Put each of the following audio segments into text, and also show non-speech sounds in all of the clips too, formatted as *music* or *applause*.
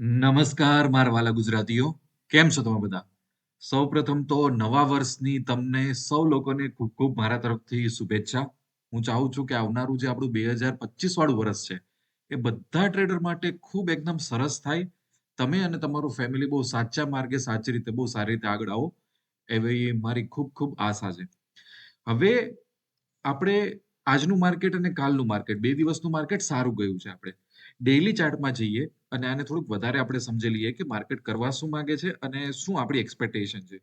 નમસ્કાર મારા વાલા ગુજરાતીઓ. કેમ છો તમે બધા? સૌપ્રથમ તો નવા વર્ષની તમને સૌ લોકોને ખૂબ ખૂબ મારા તરફથી શુભેચ્છા. હું ચાહું છું કે આવનારું જે આપણું બે હજાર પચીસ વાળું વર્ષ છે, એ બધા ટ્રેડર માટે ખૂબ એકદમ સરસ થાય. તમે અને તમારું ફેમિલી બહુ સાચા માર્ગે સાચી રીતે, બહુ સારી રીતે આગળ આવો, એવી મારી ખૂબ ખૂબ આશા છે. હવે આપણે આજનું માર્કેટ અને કાલનું માર્કેટ, બે દિવસનું માર્કેટ સારું ગયું છે આપણે. ડેઇલી ચાર્ટમાં જઈએ અને આને થોડુંક વધારે આપણે સમજી લઈએ કે માર્કેટ કરવા શું માંગે છે અને શું આપણી એક્સપેક્ટેશન છે.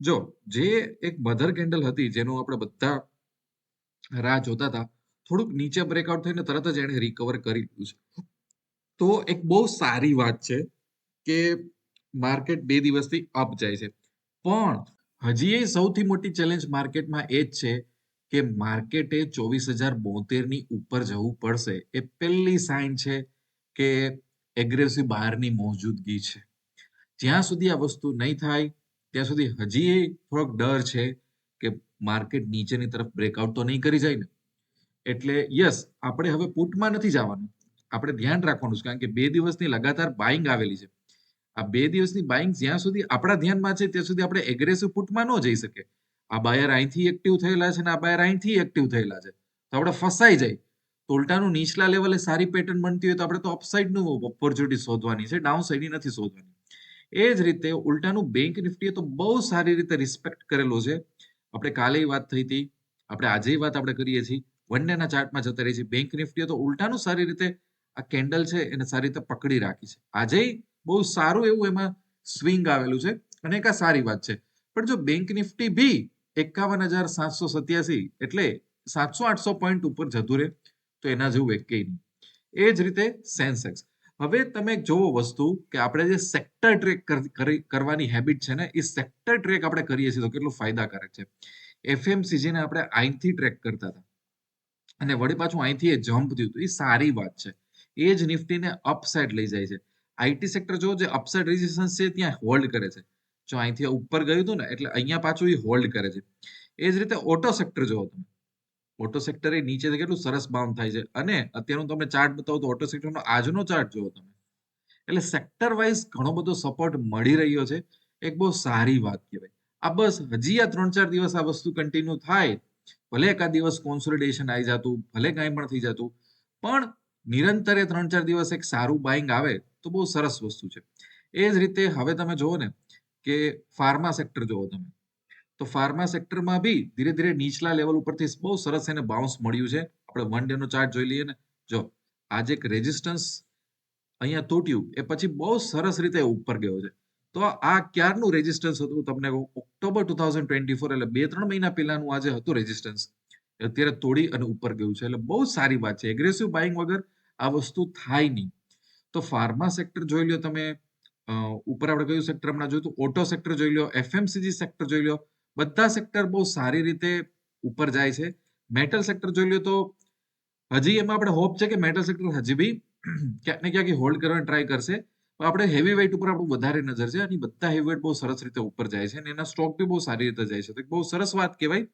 જો જે એક મધર કેન્ડલ હતી જેનું આપણે બધા રાહ જોતા હતા, થોડુંક નીચે બ્રેકઆઉટ થઈને તરત જ એણે રિકવર કરી લીધું છે. તો એક બહુ સારી વાત છે કે માર્કેટ બે દિવસથી અપ જાય છે. પણ હજી એ સૌથી મોટી ચેલેન્જ માર્કેટમાં એ જ છે કે માર્કેટે ચોવીસ હજાર બોતેરની ઉપર જવું પડશે એ પહેલી સાઇન છે કે એગ્રેસિવ બહારની મોજૂદગી છે. જ્યાં સુધી આ વસ્તુ નહીં થાય, ત્યાં સુધી હજી થોડોક ડર છે કે માર્કેટ નીચેની તરફ બ્રેકઆઉટ તો નહીં કરી જાય ને. એટલે યસ આપણે હવે પુટમાં નથી જવાનું. આપણે ધ્યાન રાખવાનું છે, કારણ કે બે દિવસની લગાતાર બાઇંગ આવેલી છે. આ બે દિવસની બાઇંગ જ્યાં સુધી આપણા ધ્યાનમાં છે, ત્યાં સુધી આપણે એગ્રેસિવ પુટમાં ન જઈ શકે આ બાયર અહીંથી એક્ટિવ થયેલા છે અને આ બાયર અહીંથી એક્ટિવ થયેલા છે. તો આપણે ફસાઈ જાય તો ઉલટાનું નીચલા લેવલે સારી પેટર્ન બનતી હોય તો આપણે તો અપસાઇડનું ઓપોર્ચ્યુનિટી શોધવાની છે ડાઉન સાઇડની નથી શોધવાની. એ જ રીતે ઉલટાનું બેંક નિફ્ટીએ તો બહુ સારી રીતે રિસ્પેક્ટ કરેલો છે. આપણે કાલે વાત થઈ હતી, આપણે આજે વાત આપણે કરીએ છીએ. વન્ડેના ચાર્ટમાં જતા રહીએ છીએ. બેંક નિફ્ટીએ તો ઉલટાનું સારી રીતે આ કેન્ડલ છે એને સારી રીતે પકડી રાખી છે. આજે બહુ સારું એવું એમાં સ્વિંગ આવેલું છે અને એક આ સારી વાત છે. પણ જો બેંક નિફ્ટી બી એકાવન હજાર સાતસો સત્યાસી એટલે સાતસો આઠસો પોઈન્ટ ઉપર જતું રહે, તો એના જેવું એક નહીં એ જ રીતે સેન્સેક્સ. હવે તમે જોવો વસ્તુ કે આપણે જે સેક્ટર ટ્રેક કરવાની હેબિટ છે ને, એ સેક્ટર ટ્રેક આપણે કરીએ છીએ તો કેટલું ફાયદાકારક છે. એફએમસીજી ને આપણે અહીંથી ટ્રેક કરતા હતા. અને વળી પાછું અહીંથી એ જમ્પ થયું હતું. એ સારી વાત છે. એ જ નિફ્ટીને અપસાઇડ લઈ જાય છે. આઈટી સેક્ટર જો જે અપસાઇડ રેઝિસ્ટન્સ છે ત્યાં હોલ્ડ કરે છે. જો અહીંથી ઉપર ગયું હતું ને, એટલે અહીંયા પાછું એ હોલ્ડ કરે છે. એ જ રીતે ઓટો સેક્ટર જોવો તમે. ઓટો સેક્ટર એ નીચે કેટલું સરસ બાઉન્ડ થાય છે. અને અત્યારનું તમને ચાર્ટ બતાવું તો ઓટો સેક્ટરનો આજનો ચાર્ટ જોવો તમે. એટલે સેક્ટર વાઇઝ ઘણો બધો સપોર્ટ મળી રહ્યો છે. એક બહુ સારી વાત કહેવાય. આ બસ હજી આ ત્રણ ચાર દિવસ આ વસ્તુ કન્ટિન્યુ થાય. ભલે એકાદ દિવસ કોન્સોલિડેશન આવી જતું, ભલે કાંઈ પણ થઈ જતું, પણ નિરંતરે ત્રણ ચાર દિવસ એક સારું બાઇંગ આવે તો બહુ સરસ વસ્તુ છે. એ જ રીતે હવે તમે જુઓ ને કે ફાર્મા સેક્ટર જુઓ તમે. તો ફાર્મા સેક્ટરમાં બી ધીરે ધીરે નીચલા લેવલ ઉપરથી બહુ સરસ એને બાઉન્સ મળ્યું છે. આપણે વન ડે નો ચાર્ટ જોઈ લઈએ ને. જો આજે એક રેઝિસ્ટન્સ અહીંયા તૂટ્યું, એ પછી બહુ સરસ રીતે ઉપર ગયો છે. તો આ ક્યારનું રેઝિસ્ટન્સ હતું? તમને October two thousand twenty four એટલે બે ત્રણ મહિના પહેલાનું આજે હતું રેઝિસ્ટન્સ અત્યારે તોડી અને ઉપર ગયું છે. એટલે બહુ સારી વાત છે. એગ્રેસિવ બાઇંગ વગર આ વસ્તુ થાય નહીં. તો ફાર્મા સેક્ટર જોઈ લો તમે. ઉપર આપણે કયું સેક્ટર હમણાં જોયું ઓટો સેક્ટર જોઈ લો એફએમસીજી સેક્ટર જોઈ લો બધા સેક્ટર બહુ સારી રીતે ઉપર જાય છે. મેટલ સેક્ટર જોઈ લો તો હજી એમાં આપણે હોપ છે કે મેટલ સેક્ટર હજી બી *clears throat* ક્યાંક ને ક્યાંક હોલ્ડ કરવાની ટ્રાય કરશે. પણ આપણે હેવી વેઇટ ઉપર આપણું વધારે નજર છે અને બધા હેવી વેઇટ બહુ સરસ રીતે ઉપર જાય છે અને એના સ્ટોક બી બહુ સારી રીતે જાય છે. તો બહુ સરસ વાત કહેવાય.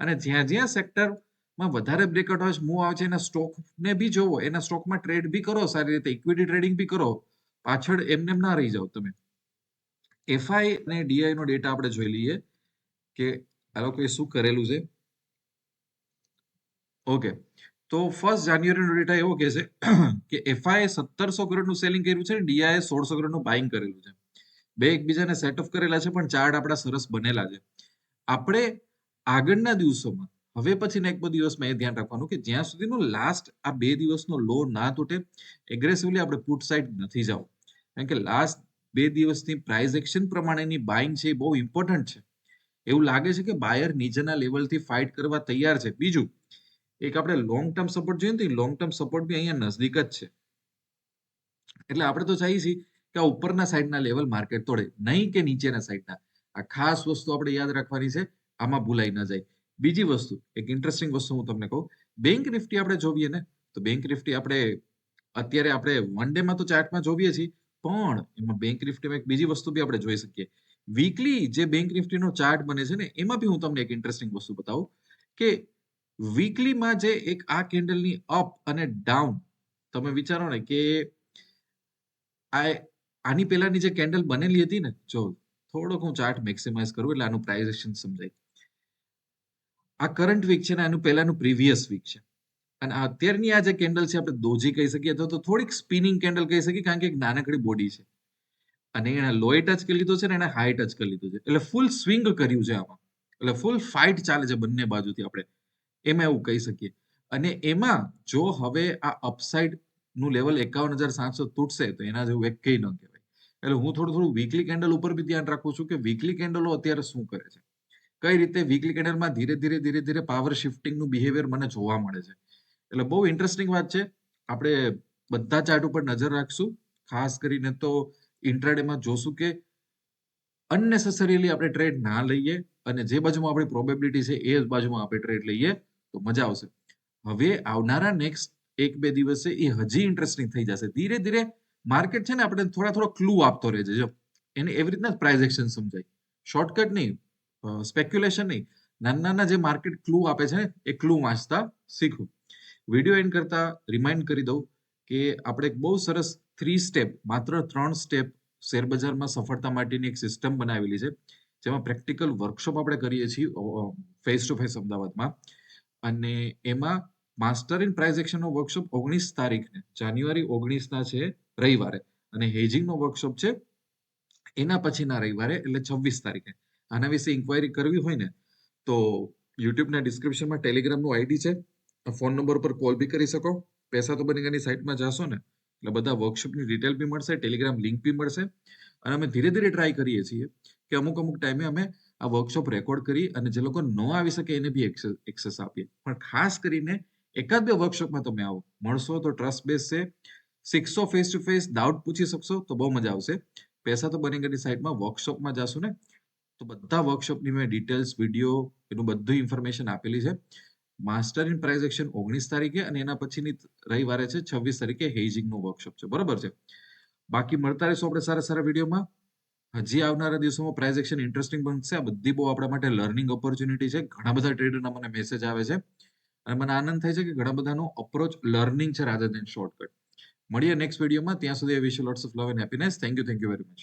અને જ્યાં જ્યાં સેક્ટરમાં વધારે બ્રેકઆઉટ હોય મૂવ આવે છે, એના સ્ટોકને બી જોવો, એના સ્ટોકમાં ટ્રેડ બી કરો, સારી રીતે ઇક્વિટી ટ્રેડિંગ બી કરો. પાછળ એમને ના રહી જાઓ તમે. એફઆઈ અને ડીઆઈ નો ડેટા આપણે જોઈ લઈએ કે આ લોકોએ શું કરેલું છે. ઓકે તો ફર્સ્ટ જાન્યુઆરીનો ડેટા એવો કહે છે કે એફઆઈ સત્તરસો કરોડનું સેલિંગ કર્યું છે ડીઆઈ સોળસો કરોડનું બાઇંગ કરેલું છે. બે એકબીજાને સેટ ઓફ કરેલા છે પણ ચાર્ટ આપણા સરસ બનેલા છે. આપણે આગળના દિવસોમાં હવે પછીના એક બે દિવસમાં એ ધ્યાન રાખવાનું કે જ્યાં સુધીનો લાસ્ટ આ બે દિવસનો લો ના તૂટે એગ્રેસિવલી આપણે પુટ સાઇડ નથી જવું. કારણ કે લાસ્ટ બે દિવસની પ્રાઇઝ એક્શન પ્રમાણેની બાઇંગ છે એ બહુ ઇમ્પોર્ટન્ટ છે. એવું લાગે છે કે બાયર નીચેના લેવલથી ફાઇટ કરવા તૈયાર છે. બીજું, એક આપણે લોંગ ટર્મ સપોર્ટ જોઈએ તો લોંગ ટર્મ સપોર્ટ બી અહીંયા નજદીક જ છે. એટલે આપણે તો ચાહીએ છીએ કે આ ઉપરના સાઈડના લેવલ માર્કેટ તોડે, નહીં કે નીચેના સાઈડના આ ખાસ વસ્તુ આપણે યાદ રાખવાની છે, આમાં ભૂલાઈ ન જાય. બીજી વસ્તુ, એક ઇન્ટરેસ્ટિંગ વસ્તુ હું તમને કહું. બેંક નિફ્ટી આપણે જોઈએ ને, તો બેંક નિફ્ટી આપણે અત્યારે આપણે વન ડે માં તો ચાર્ટમાં જોઈએ છીએ, પણ એમાં બેંક નિફ્ટીમાં એક બીજી વસ્તુ બી આપણે જોઈ શકીએ. વીકલી જે બેંક નિફ્ટીનો ચાર્ટ બને છે ને, એમાં બી હું તમને એક ઇન્ટરેસ્ટિંગ વસ્તુ બતાવું કે વીકલીમાં જે એક આ કેન્ડલની અપ અને ડાઉન તમે વિચારો ને કે આ આની પહેલાની જે કેન્ડલ બનેલી હતી ને, જો થોડોક હું ચાર્ટ મેક્સિમાઇઝ કરું એટલે આનું પ્રાઇઝેશન સમજાય. આ કરંટ વીક છે ને આનું પહેલાનું પ્રીવિયસ વીક છે. અને અત્યારની આ જે કેન્ડલ છે, આપણે દોજી કહી શકીએ, અથવા તો થોડીક સ્પિનિંગ કેન્ડલ કહી શકીએ, કારણ કે એક નાનકડી બોડી છે. અને એને લોય ટચ કરી લીધો છે ને, એને હાઈ ટચ કરી લીધો છે. એટલે ફૂલ સ્વિંગ કર્યું છે આમાં. એટલે ફૂલ ફાઇટ ચાલે છે બંને બાજુથી આપણે. એમાં એવું કહી શકીએ. અને એમાં જો હવે આ અપસાઇડનું લેવલ એકાવન હજાર સાતસો તૂટશે, તો એના જેવું એક કઈ ન કહેવાય. એટલે હું થોડું થોડું વીકલી કેન્ડલ ઉપર બી ધ્યાન રાખું છું કે વીકલી કેન્ડલો અત્યારે શું કરે છે? કઈ રીતે વીકલી કેન્ડલમાં ધીરે ધીરે ધીરે ધીરે પાવર શિફ્ટિંગનું બિહેવિયર મને જોવા મળે છે. એટલે બહુ ઇન્ટરેસ્ટિંગ વાત છે. આપણે બધા ચાર્ટ ઉપર નજર રાખશું. ખાસ કરીને તો ઇન્ટ્રાડેમાં જોશું કે અનનેસેસરીલી આપણે ટ્રેડ ના લઈએ અને જે બાજુમાં આપણી પ્રોબેબિલિટી છે એ બાજુમાં આપણે ટ્રેડ લઈએ તો મજા આવશે. હવે આવનારા નેક્સ્ટ એક બે દિવસે એ હજી ઇન્ટરેસ્ટિંગ થઈ જશે. ધીરે ધીરે માર્કેટ છે ને આપણે થોડા થોડા ક્લુ આપતો રહે છે જો એને એવી રીતના પ્રાઇઝ એક્શન સમજાય. શોર્ટકટ નહીં. સ્પેક્યુલેશન નહીં. નાના નાના જે માર્કેટ ક્લુ આપે છે એ ક્લુ વાંચતા શીખવું વીડિયો એન્ડ કરતા રિમાઇન્ડ કરી દઉં કે આપણે એક બહુ સરસ થ્રી સ્ટેપ માત્ર ત્રણ સ્ટેપ શેરબજારમાં સફળતા માટેની એક સિસ્ટમ બનાવેલી છે. જેમાં પ્રેક્ટિકલ વર્કશોપ આપણે કરીએ છીએ ફેસ ટુ ફેસ અમદાવાદમાં. અને એમાં માસ્ટર ઇન પ્રાઇઝ એક્શનનો વર્કશોપ ઓગણીસ તારીખને, જાન્યુઆરી ઓગણીસના છે રવિવારે. અને હેજિંગનો વર્કશોપ છે એના પછીના રવિવારે, એટલે છવ્વીસ તારીખે. આના વિશે ઇન્ક્વાયરી કરવી હોય ને, તો યુટ્યુબના ડિસ્ક્રિપ્શનમાં ટેલિગ્રામનું આઈડી છે. ફોન નંબર પર કોલ બી કરી શકો. પૈસા તો બનેગાની સાઇટમાં જાશો ને, એટલે બધા વર્કશોપની ડિટેલ બી મળશે ટેલિગ્રામ લિંક બી મળશે. અને અમે ધીરે ધીરે ટ્રાય કરીએ છીએ કે અમુક અમુક ટાઈમે અમે આ વર્કશોપ રેકોર્ડ કરી અને જે લોકો ન આવી શકે એને બી એક્સેસ આપીએ. પણ ખાસ કરીને એકાદ બે વર્કશોપમાં તમે આવો. મળશો તો ટ્રસ્ટ બેઝ છે. શીખશો ફેસ ટુ ફેસ ડાઉટ પૂછી શકશો તો બહુ મજા આવશે. પૈસા તો બની ગઈ સાઇટમાં વર્કશોપમાં જાશો ને તો બધા વર્કશોપની મેં ડિટેલ્સ વીડિયો એનું બધું ઇન્ફોર્મેશન આપેલી છે. માસ્ટર ઇન પ્રાઇઝ એક્શન ઓગણીસ તારીખે અને એના પછીની રવિવારે છે, છવ્વીસ તારીખે હેજિંગનું વર્કશોપ છે. બરોબર છે? બાકી મળતા રહીશું આપણે સારા સારા વિડીયોમાં. હજી આવનારા દિવસોમાં પ્રાઇઝ એક્શન ઇન્ટરેસ્ટિંગ બનશે. આ બધી બહુ આપણા માટે લર્નિંગ ઓપોર્ચ્યુનિટી છે. ઘણા બધા ટ્રેડરના મને મેસેજ આવે છે. અને મને આનંદ થાય છે કે ઘણા બધાનો અપ્રોચ લર્નિંગ છે રાધર દેન શોર્ટકટ મળીએ નેક્સ્ટ વિડીયોમાં ત્યાં સુધી wish lots of love and happiness thank you thank you very much